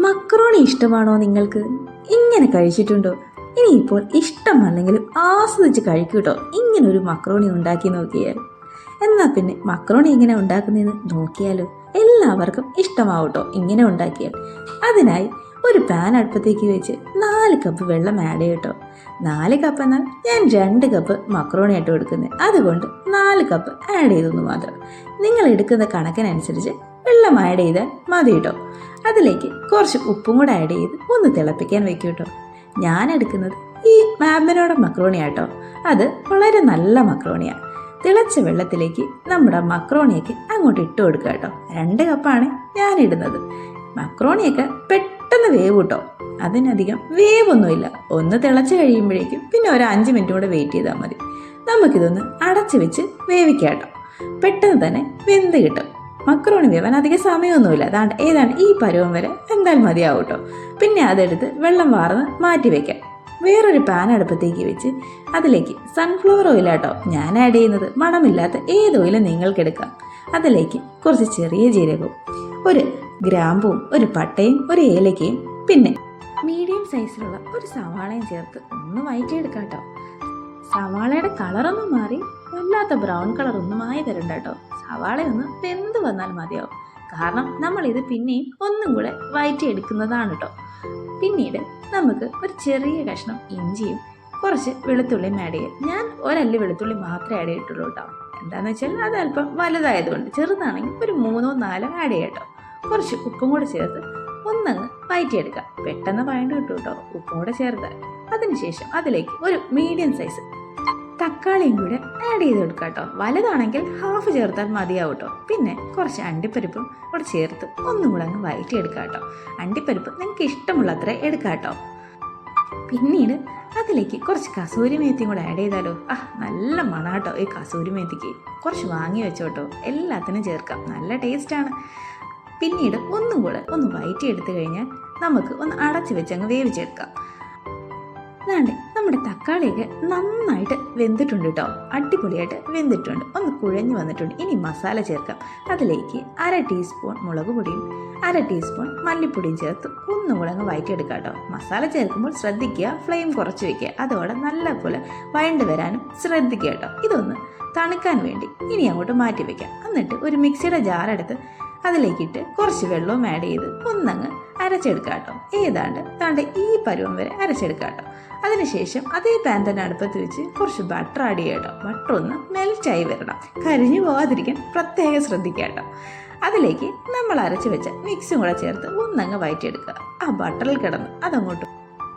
Macaroni ഇഷ്ടമാണോ നിങ്ങൾക്ക്? ഇങ്ങനെ കഴിച്ചിട്ടുണ്ടോ? ഇനിയിപ്പോൾ ഇഷ്ടമല്ലെങ്കിലും ആസ്വദിച്ച് കഴിക്കൂട്ടോ ഇങ്ങനെ ഒരു മക്രോണി ഉണ്ടാക്കി നോക്കിയാൽ എന്നാൽ പിന്നെ മക്രോണി ഇങ്ങനെ ഉണ്ടാക്കുന്നതെന്ന് നോക്കിയാലോ. എല്ലാവർക്കും ഇഷ്ടമാവട്ടോ ഇങ്ങനെ ഉണ്ടാക്കിയാൽ. അതിനായി ഒരു പാൻ അടുപ്പത്തേക്ക് വെച്ച് നാല് കപ്പ് വെള്ളം ആഡ് ചെയ്യട്ടോ നാല് കപ്പ് എന്നാൽ ഞാൻ രണ്ട് കപ്പ് മക്രോണി ആയിട്ട് എടുക്കുന്നത് അതുകൊണ്ട് നാല് കപ്പ് ആഡ് ചെയ്തെന്ന് മാത്രം. നിങ്ങൾ എടുക്കുന്ന കണക്കിനനുസരിച്ച് വെള്ളം ആഡ് ചെയ്താൽ മതി കേട്ടോ അതിലേക്ക് കുറച്ച് ഉപ്പും കൂടെ ആഡ് ചെയ്ത് ഒന്ന് തിളപ്പിക്കാൻ വെക്കും കേട്ടോ ഞാൻ എടുക്കുന്നത് ഈ മാബനോടെ മക്രോണി ആട്ടോ അത് വളരെ നല്ല മക്രോണിയാണ് തിളച്ച വെള്ളത്തിലേക്ക് നമ്മുടെ മക്രോണിയൊക്കെ അങ്ങോട്ട് ഇട്ട് കൊടുക്കുക കേട്ടോ രണ്ട് കപ്പാണ് ഞാൻ ഇടുന്നത്. മക്രോണിയൊക്കെ പെട്ടെന്ന് വേവ് കിട്ടോ അതിനധികം വേവൊന്നുമില്ല. ഒന്ന് തിളച്ച് കഴിയുമ്പോഴേക്കും പിന്നെ ഒരു അഞ്ച് മിനിറ്റ് കൂടെ വെയിറ്റ് ചെയ്താൽ മതി. നമുക്കിതൊന്ന് അടച്ച് വെച്ച് വേവിക്കാം കേട്ടോ പെട്ടെന്ന് തന്നെ വെന്ത് കിട്ടും. മക്രോണി വേവാൻ അധികം സമയമൊന്നുമില്ല. അതാണ്ട് ഏതാണ്ട് ഈ പരുവം വരെ എന്തായാലും മതിയാവും കേട്ടോ പിന്നെ അതെടുത്ത് വെള്ളം വാർന്ന് മാറ്റി വെക്കാം. വേറൊരു പാൻ അടുപ്പത്തേക്ക് വെച്ച് അതിലേക്ക് സൺഫ്ലവർ ഓയിലാട്ടോ ഞാൻ ആഡ് ചെയ്യുന്നത് മണമില്ലാത്ത ഏത് ഓയിലും നിങ്ങൾക്കെടുക്കാം അതിലേക്ക് കുറച്ച് ചെറിയ ജീരകവും ഒരു ഗ്രാമ്പും ഒരു പട്ടയും ഒരു ഏലക്കയും പിന്നെ മീഡിയം സൈസിലുള്ള ഒരു സവാളയും ചേർത്ത് ഒന്ന് വയറ്റിയെടുക്കാം കേട്ടോ സവാളയുടെ കളറൊന്നും മാറി വല്ലാത്ത ബ്രൗൺ കളർ ഒന്നും ആയി വരണ്ട കേട്ടോ. സവാള ഒന്ന് വെന്ത് വന്നാൽ മതിയാവും. കാരണം നമ്മളിത് പിന്നെയും ഒന്നും കൂടെ വയറ്റി എടുക്കുന്നതാണ് കേട്ടോ. പിന്നീട് നമുക്ക് ഒരു ചെറിയ കഷ്ണം ഇഞ്ചിയും കുറച്ച് വെളുത്തുള്ളിയും ആഡ് ചെയ്യാം. ഞാൻ ഒരല്ല് വെളുത്തുള്ളി മാത്രമേ ആഡ് ചെയ്തിട്ടുള്ളൂ കേട്ടോ. എന്താണെന്ന് വെച്ചാൽ അത് അല്പം വലുതായതുകൊണ്ട് ചെറുതാണെങ്കിൽ ഒരു മൂന്നോ നാലോ ആഡ് ചെയ്യാം കേട്ടോ. കുറച്ച് ഉപ്പും കൂടെ ചേർത്ത് ഒന്നങ്ങ് വഴറ്റിയെടുക്കാം പെട്ടെന്ന് വഴണ്ട് കിട്ടും കേട്ടോ. ഉപ്പും കൂടെ ചേർത്ത്. അതിനുശേഷം അതിലേക്ക് ഒരു മീഡിയം സൈസ് തക്കാളിയും കൂടെ ആഡ് ചെയ്ത് കൊടുക്കുക കേട്ടോ വലുതാണെങ്കിൽ ഹാഫ് ചേർത്താൽ മതിയാവും കേട്ടോ പിന്നെ കുറച്ച് അണ്ടിപ്പരിപ്പും കൂടെ ചേർത്ത് ഒന്നും കൂടെ അങ്ങ് വഴറ്റിയെടുക്കുക കേട്ടോ അണ്ടിപ്പരിപ്പ് നിങ്ങൾക്ക് ഇഷ്ടമുള്ളത്ര എടുക്കുക കേട്ടോ പിന്നീട് അതിലേക്ക് കുറച്ച് കസൂരി മേത്തിയും കൂടെ ആഡ് ചെയ്താലോ? ആ നല്ല മണാട്ടോ ഈ കസൂരി മേത്തിക്ക്. കുറച്ച് വാങ്ങി വെച്ചോട്ടോ എല്ലാത്തിനും ചേർക്കാം. നല്ല ടേസ്റ്റാണ് പിന്നീട് ഒന്നും കൂടെ ഒന്ന് വയറ്റി എടുത്തു കഴിഞ്ഞാൽ നമുക്ക് ഒന്ന് അടച്ചു വെച്ച് അങ്ങ് വേവിച്ചെടുക്കാം. അതാണ്ട് നമ്മുടെ തക്കാളിയൊക്കെ നന്നായിട്ട് വെന്തിട്ടുണ്ട് കേട്ടോ. അടിപൊളിയായിട്ട് വെന്തിട്ടുണ്ട്. ഒന്ന് കുഴഞ്ഞു വന്നിട്ടുണ്ട്. ഇനി മസാല ചേർക്കാം. അതിലേക്ക് അര ടീസ്പൂൺ മുളക് പൊടിയും അര ടീസ്പൂൺ മല്ലിപ്പൊടിയും ചേർത്ത് ഒന്നും കൂടെ അങ്ങ് വഴറ്റിയെടുക്കുക കേട്ടോ. മസാല ചേർക്കുമ്പോൾ ശ്രദ്ധിക്കുക ഫ്ലെയിം കുറച്ച് വയ്ക്കുക അതോടെ നല്ലപോലെ വഴണ്ട് വരാനും ശ്രദ്ധിക്കുക കേട്ടോ. ഇതൊന്ന് തണുക്കാൻ വേണ്ടി ഇനി അങ്ങോട്ട് മാറ്റി വയ്ക്കാം എന്നിട്ട് ഒരു മിക്സിയുടെ ജാറെടുത്ത് അതിലേക്കിട്ട് കുറച്ച് വെള്ളവും ആഡ് ചെയ്ത് ഒന്നങ്ങ് അരച്ചെടുക്കുക കേട്ടോ. ഏതാണ്ട് താണ്ട് ഈ പരുവം വരെ അരച്ചെടുക്കുക കേട്ടോ. അതിനുശേഷം അതേ പാൻ തന്നെ അടുപ്പത്ത് വെച്ച് കുറച്ച് ബട്ടർ ആഡ് ചെയ്യുക കേട്ടോ. ബട്ടർ ഒന്ന് മെൽറ്റായി വരണം. കരിഞ്ഞു പോകാതിരിക്കാൻ പ്രത്യേകം ശ്രദ്ധിക്കുക കേട്ടോ. അതിലേക്ക് നമ്മൾ അരച്ച് വെച്ച മിക്സും കൂടെ ചേർത്ത് ഒന്നങ്ങ് വയറ്റിയെടുക്കുക. ആ ബട്ടറിൽ കിടന്ന് അതങ്ങോട്ട്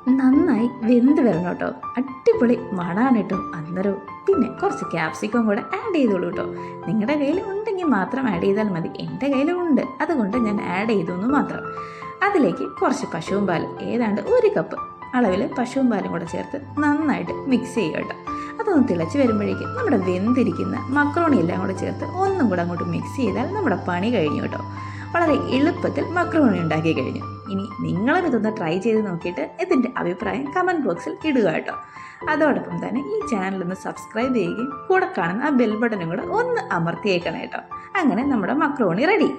നന്നായി വെന്ത് വരണം കേട്ടോ. അടിപൊളി മണാണ് കേട്ടോ അന്നേരവും പിന്നെ കുറച്ച് ക്യാപ്സിക്കം കൂടെ ആഡ് ചെയ്തോളൂ കേട്ടോ. നിങ്ങളുടെ കയ്യിൽ ഉണ്ടെങ്കിൽ മാത്രം ആഡ് ചെയ്താൽ മതി. എന്റെ കയ്യിലും ഉണ്ട്. അതുകൊണ്ട് ഞാൻ ആഡ് ചെയ്തു എന്ന് മാത്രം. അതിലേക്ക് കുറച്ച് പശുവും പാൽ ഏതാണ്ട് ഒരു കപ്പ് അളവിൽ പശുവും പാലും കൂടെ ചേർത്ത് നന്നായിട്ട് മിക്സ് ചെയ്യുക കേട്ടോ. അതൊന്ന് തിളച്ച് വരുമ്പോഴേക്കും നമ്മുടെ വെന്തിരിക്കുന്ന മക്രോണി എല്ലാം കൂടെ ചേർത്ത് ഒന്നും കൂടെ അങ്ങോട്ട് മിക്സ് ചെയ്താൽ നമ്മുടെ പണി കഴിഞ്ഞു കേട്ടോ. വളരെ എളുപ്പത്തിൽ മക്രോണി ഉണ്ടാക്കി കഴിഞ്ഞു. ഇനി നിങ്ങളും ഇതൊന്ന് ട്രൈ ചെയ്ത് നോക്കിയിട്ട് ഇതിന്റെ അഭിപ്രായം കമന്റ് ബോക്സിൽ ഇടുക കേട്ടോ. അതോടൊപ്പം തന്നെ ഈ ചാനൽ ഒന്ന് സബ്സ്ക്രൈബ് ചെയ്യുകയും കൂടെ കാണുന്ന ആ ബെൽ ബട്ടനും കൂടെ ഒന്ന് അമർത്തിയേക്കണം കേട്ടോ. അങ്ങനെ നമ്മുടെ മക്രോണി റെഡി